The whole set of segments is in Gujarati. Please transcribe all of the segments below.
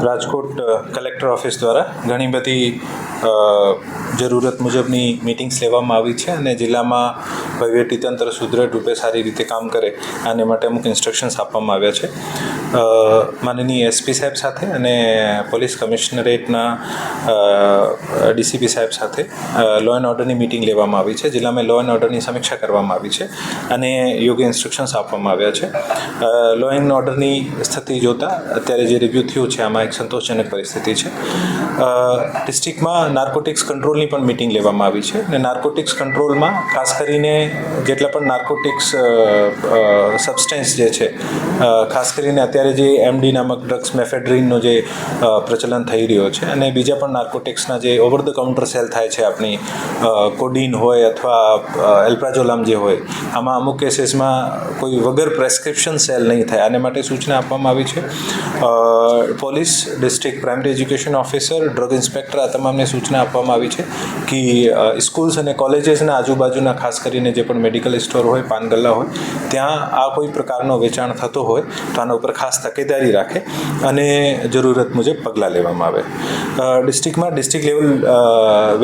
રાજકોટ કલેક્ટર ઓફિસ દ્વારા ઘણી બધી જરૂરત મુજબની મિટિંગ્સ લેવામાં આવી છે અને જિલ્લામાં વહીવટીતંત્ર સુદૃઢ રૂપે સારી રીતે કામ કરે, આને માટે અમુક ઇન્સ્ટ્રક્શન્સ આપવામાં આવ્યા છે. માનનીય એસપી સાહેબ સાથે અને પોલીસ કમિશનરેટના ડીસીપી સાહેબ સાથે લો એન્ડ ઓર્ડરની મિટિંગ લેવામાં આવી છે. જિલ્લામાં લો એન્ડ ઓર્ડરની સમીક્ષા કરવામાં આવી છે અને યોગ્ય ઇન્સ્ટ્રક્શન્સ આપવામાં આવ્યા છે. લો એન્ડ ઓર્ડરની સ્થિતિ જોતા અત્યારે જે રિવ્યૂ થયું છે, આમાં એક સંતોષજનક પરિસ્થિતિ છે. ડિસ્ટ્રિક્ટમાં નાર્કોટિક્સ કંટ્રોલની પણ મિટિંગ લેવામાં આવી છે અને નાર્કોટિક્સ કંટ્રોલમાં ખાસ કરીને જેટલા પણ નાર્કોટિક્સ સબસ્ટેન્સ જે છે ખાસ કરીને અત્યારે જે એમડી નામક ડ્રગ્સ મેફેડ્રીનનો જે પ્રચલન થઈ રહ્યો છે અને બીજા પણ નાર્કોટિક્સના જે ઓવર ધ કાઉન્ટર સેલ થાય છે આપણી કોડીન હોય અથવા એલ્પ્રાઝોલામ જે હોય, આમાં અમુક કેસીસમાં કોઈ વગર પ્રેસ્ક્રિપ્શન સેલ નહીં થાય. આને માટે સૂચના આપવામાં આવી છે. Police district primary education officer drug inspector આ તમામને સૂચના આપવામાં આવી છે. કે સ્કૂલ્સ અને કોલેજીસના આજુબાજુના, ખાસ કરીને જે પણ મેડિકલ સ્ટોર હોય, પાનગલ્લા હોય, ત્યાં આ કોઈ પ્રકારનો વેચાણ થતો હોય, તો આના ઉપર ખાસ તકેદારી રાખે અને જરૂરત મુજબ પગલાં લેવામાં આવે. ડિસ્ટ્રિક્ટમાં ડિસ્ટ્રિક્ટ લેવલ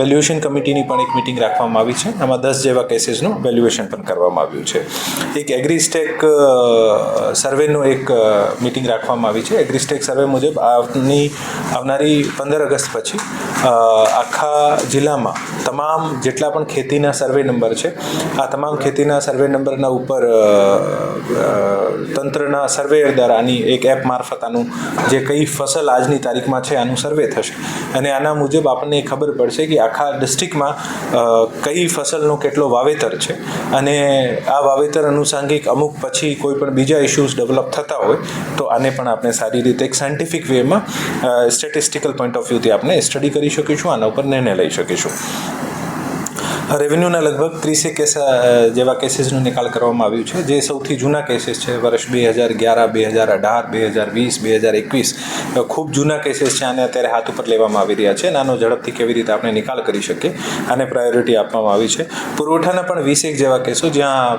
વેલ્યુએશન કમિટીની પણ એક મિટિંગ રાખવામાં આવી છે. આમાં દસ જેવા કેસીસનું વેલ્યુએશન પણ કરવામાં આવ્યું છે. એક એગ્રીસ્ટેક સર્વેનો એક મિટિંગ રાખવામાં આવી છે. એગ્રીસ્ટેક સર્વે મુજબ આવની, આવનારી પંદર અગસ્ત પછી આખા જિલ્લામાં તમામ જેટલા પણ ખેતીના સર્વે નંબર છે, આ તમામ ખેતીના સર્વે નંબરના ઉપર તંત્રના સર્વેયર દ્વારા આની એક એપ મારફત આનું જે કઈ ફસલ આજની તારીખમાં છે, આનું સર્વે થશે. અને આના મુજબ આપણને એ ખબર પડશે કે આખા ડિસ્ટ્રિક્ટમાં કઈ ફસલનો કેટલો વાવેતર છે. અને આ વાવેતર અનુસાંગિક અમુક પછી કોઈ પણ બીજા ઇશ્યુઝ ડેવલપ થતા હોય, તો આને પણ આપણે સારી રીતે એક સાયન્ટિફિક વેમાં સ્ટેટિસ્ટિકલ પોઈન્ટ ઓફ વ્યૂથી આપણે સ્ટડી કરી શકીશું, આના ઉપર નિર્ણય લઈ શકીશું. এসো। રેવન્યુના લગભગ ત્રીસેક કેસ જેવા કેસીસનો નિકાલ કરવામાં આવ્યું છે. જે સૌથી જૂના કેસીસ છે, વર્ષ બે હજાર અગિયાર, બે હજાર અઢાર, બે હજાર વીસ, બે હજાર એકવીસ ખૂબ જૂના કેસીસ છે, આને અત્યારે હાથ ઉપર લેવામાં આવી રહ્યા છે. નાનો ઝડપથી કેવી રીતે આપણે નિકાલ કરી શકીએ, આને પ્રાયોરિટી આપવામાં આવી છે. પુરવઠાના પણ વીસેક જેવા કેસો જ્યાં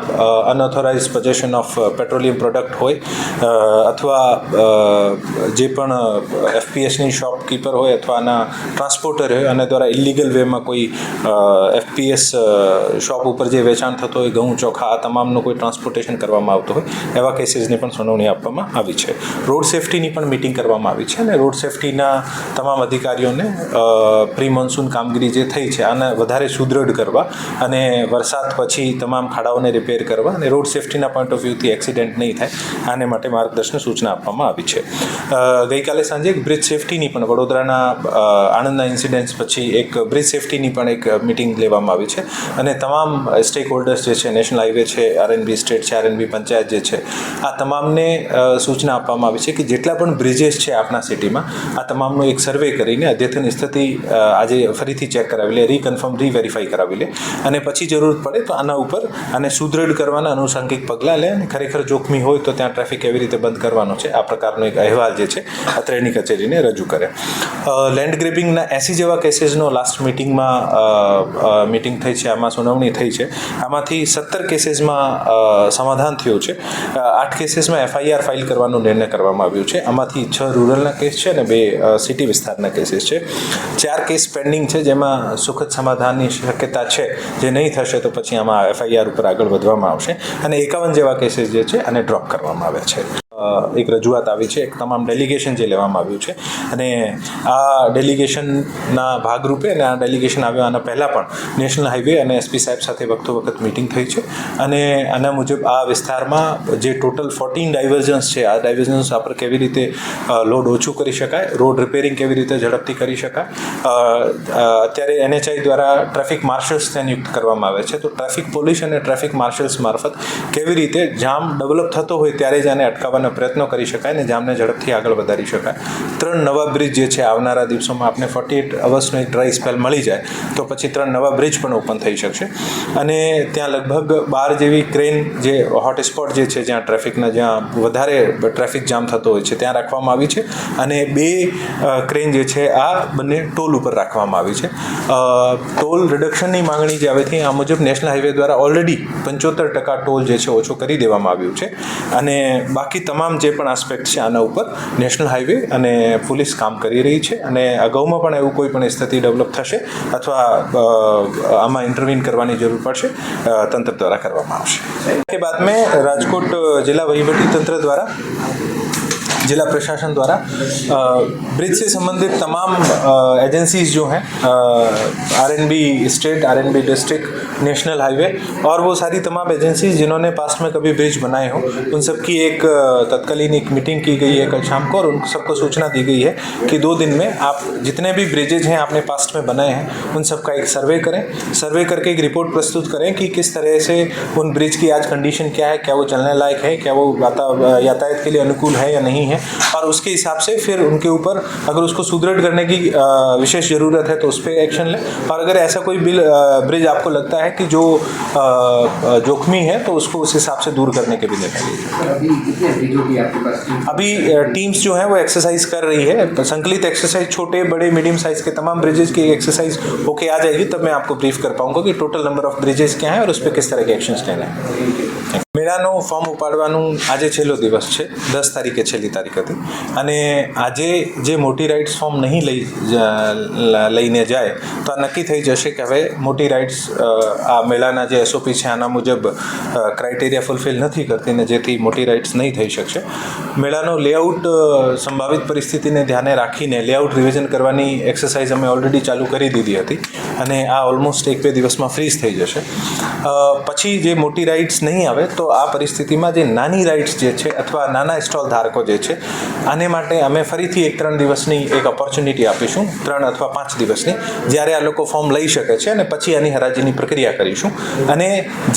unauthorise possession of petroleum product હોય અથવા જે પણ એફપીએસની શોપકીપર હોય અથવા આના ટ્રાન્સપોર્ટર હોય અને દ્વારા ઇલીગલ વેમાં કોઈ એફપીએસ શોપ ઉપર જે વેચાણ થતો હોય, ઘઉં, ચોખા, આ તમામનું કોઈ ટ્રાન્સપોર્ટેશન કરવામાં આવતું હોય, એવા કેસીસની પણ સુનાવણી આપવામાં આવી છે. રોડ સેફટીની પણ મિટિંગ કરવામાં આવી છે અને રોડ સેફટીના તમામ અધિકારીઓને પ્રી મોન્સૂન કામગીરી જે થઈ છે, આને વધારે સુદૃઢ કરવા અને વરસાદ પછી તમામ ખાડાઓને રિપેર કરવા અને રોડ સેફટીના પોઈન્ટ ઓફ વ્યૂથી એક્સિડન્ટ નહીં થાય, આને માટે માર્ગદર્શન સૂચના આપવામાં આવી છે. ગઈકાલે સાંજે એક બ્રિજ સેફટીની પણ વડોદરાના આણંદના ઇન્સિડન્ટ્સ પછી એક બ્રિજ સેફટીની પણ એક મિટિંગ લેવામાં આવી છે. અને તમામ સ્ટેક હોલ્ડર્સ જે છે નેશનલ હાઈવે છે આરએનબી સ્ટેટ છે આરએનબી પંચાયત જે છે, આ તમામને સૂચના આપવામાં આવી છે કે જેટલા પણ બ્રિજેસ છે આપણા સિટીમાં આ તમામનો એક સર્વે કરીને અદ્યતન સ્થિતિ આજે ફરીથી ચેક કરાવી લે રીકન્ફર્મ રીવેરીફાઈ કરાવી લે. અને પછી જરૂર પડે તો આના ઉપર અને સુદૃઢ કરવાના અનુસાંગિક પગલાં લે અને ખરેખર જોખમી હોય તો ત્યાં ટ્રાફિક કેવી રીતે બંધ કરવાનો છે. આ પ્રકારનો એક અહેવાલ જે છે અત્રેની કચેરીને રજૂ કરે. લેન્ડ ગ્રેબિંગના એસી જેવા કેસીસનો લાસ્ટ મિટિંગમાં મિટિંગ થઈ છે, આમાં સુનાવણી થઈ છે. આમાંથી સત્તર કેસીસમાં સમાધાન થયું છે. આઠ કેસીસમાં એફઆઈઆર ફાઇલ કરવાનો નિર્ણય કરવામાં આવ્યો છે. આમાંથી છ રૂરલના કેસ છે અને બે સિટી વિસ્તારના કેસીસ છે. ચાર કેસ પેન્ડિંગ છે જેમાં સુખદ સમાધાનની શક્યતા છે. જે નહીં થશે તો પછી આમાં એફઆઈઆર ઉપર આગળ વધવામાં આવશે. અને એકાવન જેવા કેસીસ જે છે, આને ડ્રોપ કરવામાં આવ્યા છે. એક રજૂઆત આવી છે, એક તમામ ડેલિગેશન જે લેવામાં આવ્યું છે. અને આ ડેલિગેશનના ભાગરૂપે અને આ ડેલિગેશન આવ્યો આના પહેલાં પણ નેશનલ હાઈવે અને એસપી સાહેબ સાથે વખતો વખત મિટિંગ થઈ છે. અને આના મુજબ આ વિસ્તારમાં જે ટોટલ ફોર્ટીન ડાયવર્ઝન્સ છે, આ ડાયવર્ઝન્સ આપણે કેવી રીતે લોડ ઓછું કરી શકાય રોડ રિપેરિંગ કેવી રીતે ઝડપથી કરી શકાય અત્યારે એનએચઆઈ દ્વારા ટ્રાફિક માર્શલ્સ નિયુક્ત કરવામાં આવે છે. તો ટ્રાફિક પોલીસ અને ટ્રાફિક માર્શલ્સ મારફત કેવી રીતે જામ ડેવલપ થતો હોય ત્યારે જ આને અટકાવવાના પ્રયત્નો કરી શકાય અને જામને ઝડપથી આગળ વધારી શકાય. ત્રણ નવા બ્રિજ જે છે, આવનારા દિવસોમાં આપણે ફોર્ટી એટ અવર્સનો એક ડ્રાય સ્પેલ મળી જાય, તો પછી ત્રણ નવા બ્રિજ પણ ઓપન થઈ શકશે. અને ત્યાં લગભગ બાર જેવી ક્રેન જે હોટસ્પોટ જે છે, જ્યાં ટ્રાફિકના જ્યાં વધારે ટ્રાફિક જામ થતો હોય છે, ત્યાં રાખવામાં આવી છે. અને બે ક્રેન જે છે, આ બંને ટોલ ઉપર રાખવામાં આવી છે. ટોલ રિડક્શનની માંગણી જે આવે છે આ મુજબ નેશનલ હાઈવે દ્વારા ઓલરેડી પંચોતેર ટકા ટોલ જે છે, ઓછો કરી દેવામાં આવ્યું છે. અને બાકી તમામ તમામ જે પણ આસ્પેક્ટ છે આના ઉપર નેશનલ હાઈવે અને પોલીસ કામ કરી રહી છે અને અગાઉમાં પણ એવું કોઈ પણ સ્થિતિ ડેવલપ થશે અથવા આમાં ઇન્ટરવ્યુન કરવાની જરૂર પડશે તંત્ર દ્વારા કરવામાં આવશે. એ બાદ મેં રાજકોટ જિલ્લા વહીવટી તંત્ર દ્વારા जिला प्रशासन द्वारा ब्रिज से संबंधित तमाम एजेंसीज जो हैं R N B state R N B district national highway और वो सारी तमाम एजेंसीज जिन्होंने पास्ट में कभी ब्रिज बनाए हो, उन सब की एक तत्कालीन एक मीटिंग की गई है कल शाम को, और उन सबको सूचना दी गई है कि दो दिन में आप जितने भी ब्रिजेज हैं आपने पास्ट में बनाए हैं, उन सब का एक सर्वे करें। सर्वे करके एक रिपोर्ट प्रस्तुत करें कि किस तरह से उन ब्रिज की आज कंडीशन क्या है, क्या वो चलने लायक है, क्या वो यातायात के लिए अनुकूल है या नहीं है। और उसके हिसाब से फिर उनके ऊपर अगर उसको सुदृढ़ करने की विशेष ज़रूरत है तो उस पर एक्शन लें। और अगर ऐसा कोई बिल ब्रिज आपको लगता है कि जो जोखमी है तो उसको उस हिसाब से दूर करने के भी निर्णय अभी कितने ब्रिजों की आपके पास? टीम अभी टीम्स जो है वो एक्सरसाइज कर रही है। संकलित एक्सरसाइज छोटे बड़े मीडियम साइज़ के तमाम ब्रिजेस की एक्सरसाइज होके आ जाएगी तब मैं आपको ब्रीफ कर पाऊँगा कि टोटल नंबर ऑफ़ ब्रिजेस क्या है और उस पर किस तरह के एक्शन लेना है। મેળાનો ફોર્મ ઉપાડવાનું આજે છેલ્લો દિવસ છે. દસ તારીખે છેલ્લી તારીખ હતી. અને આજે જે મોટી રાઇડ્સ ફોર્મ નહીં લઈ લઈને જાય, તો આ નક્કી થઈ જશે કે હવે મોટી રાઇડ્સ આ મેળાના જે એસઓપી છે, આના મુજબ ક્રાઇટેરિયા ફૂલફિલ નથી કરતી ને જેથી મોટી રાઇડ્સ નહીં થઈ શકશે. મેળાનો લેઆઉટ સંભવિત પરિસ્થિતિને ધ્યાને રાખીને લેઆઉટ રિવિઝન કરવાની એક્સરસાઇઝ અમે ઓલરેડી ચાલુ કરી દીધી હતી. અને આ ઓલમોસ્ટ એક બે દિવસમાં ફ્રીઝ થઈ જશે. પછી જે મોટી રાઇડ્સ નહીં આવે, તો આ પરિસ્થિતિમાં જે નાની રાઇડ્સ જે છે અથવા નાના સ્ટોલ ધારકો જે છે, આને માટે અમે ફરીથી એક ત્રણ દિવસની એક ઓપોર્ચ્યુનિટી આપીશું, ત્રણ અથવા પાંચ દિવસની, જ્યારે આ લોકો ફોર્મ લઈ શકે છે અને પછી આની હરાજીની પ્રક્રિયા કરીશું. અને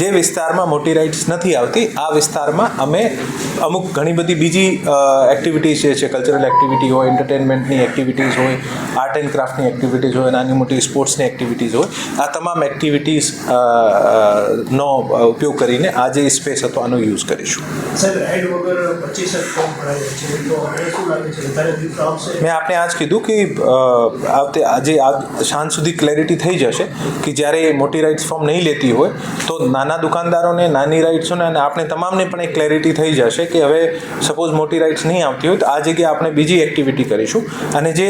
જે વિસ્તારમાં મોટી રાઇડ્સ નથી આવતી, આ વિસ્તારમાં અમે અમુક ઘણી બધી બીજી એક્ટિવિટીઝ જે છે કલ્ચરલ એક્ટિવિટી હોય એન્ટરટેનમેન્ટની એક્ટિવિટીઝ હોય આર્ટ એન્ડ ક્રાફ્ટની એક્ટિવિટીઝ હોય, નાની મોટી સ્પોર્ટ્સની એક્ટિવિટીઝ હોય. આ તમામ એક્ટિવિટીઝ નો ઉપયોગ કરીને આ જે સ્પેસ હતો આનો યુઝ કરીશું. મેં આપને આજ કીધું કે આવતે આજે આ સાંજ સુધી ક્લેરિટી થઈ જશે કે જ્યારે મોટી રાઇડ્સ ફોર્મ નહીં લેતી હોય તો નાના દુકાનદારોને નાની રાઇટ્સોને અને આપણે તમામને પણ એક ક્લેરિટી થઈ જશે કે હવે સપોઝ મોટી રાઇટ્સ નહીં આવતી હોય તો આ જગ્યાએ આપણે બીજી એક્ટિવિટી કરીશું. અને જે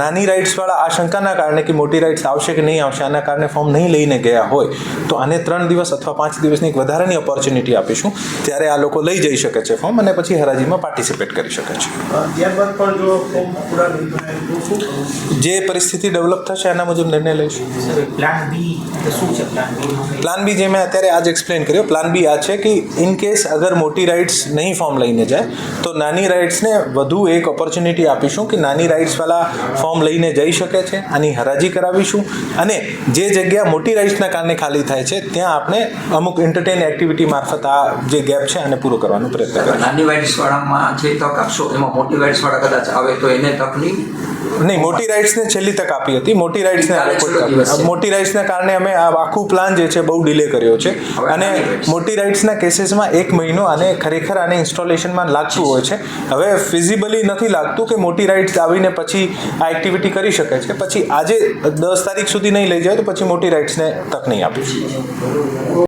નાની રાઇટ્સવાળા આ શંકાના કારણે કે મોટી રાઇડ્સ આવશે કે નહીં આવશે આના કારણે ફોર્મ નહીં લઈને ગયા હોય તો આને ત્રણ દિવસ અથવા પાંચ દિવસની એક વધારાની ઓપોર્ચ્યુનિટી આપીશું ત્યારે આ લોકો લઈ જઈ શકે છે ફોર્મ અને પછી હરાજીમાં પાર્ટિસિપેટ કરી શકે છે. અ, ત્યારબાદ પણ જો ફોર્મ પૂરા નહીં ભરાય તો શું કરવું? જે પરિસ્થિતિ ડેવલપ થશે એના મુજબ નિર્ણય લઈશું. પ્લાન બી શું છે પ્લાન બી પ્લાન બી જે મેં અત્યારે આજ એક્સપ્લેન કર્યો પ્લાન બી આ છે કે ઇન કેસ અગર મોટી રાઇડ્સ નહીં ફોર્મ લઈને જાય તો નાની રાઇડ્સને વધુ એક ઓપોર્ચ્યુનિટી આપીશું કે નાની રાઇડ્સવાળા ફોર્મ લઈને જઈ શકે છે આની હરાજી કરાવીશું અને જે જગ્યા મોટી રાઇડ્સના કારણે ખાલી થાય છે ત્યાં આપણે અમુક એન્ટરટેન એક્ટિવિટી મારફત આ જે ગેપ છે આને પૂરો કરવાનો પ્રયત્ન કરીશું નાની રાઇડ્સવાળામાં જે તક આપશો એમાં મોટી રાઇડ્સવાળા કદાચ આવે તો એને તક નહીં? નહીં મોટી રાઇડ્સને છેલ્લી તક આપી હતી. મોટી રાઇડ્સને. મોટી રાઇડ્સના કારણે અમે આ આખું પ્લાન જે છે બહુ ડિલે કર્યો છે. અને મોટી રાઇડ્સના કેસીસમાં એક મહિનો આને ખરેખર આને ઇન્સ્ટોલેશનમાં લાગતું હોય છે. હવે ફિઝિબલી નથી લાગતું કે મોટી રાઇડ્સ આવીને પછી આ એક્ટિવિટી કરી શકે છે. પછી આજે દસ તારીખ સુધી નહીં લઈ જાય તો પછી મોટી રાઇડ્સને તક નહીં આપીશું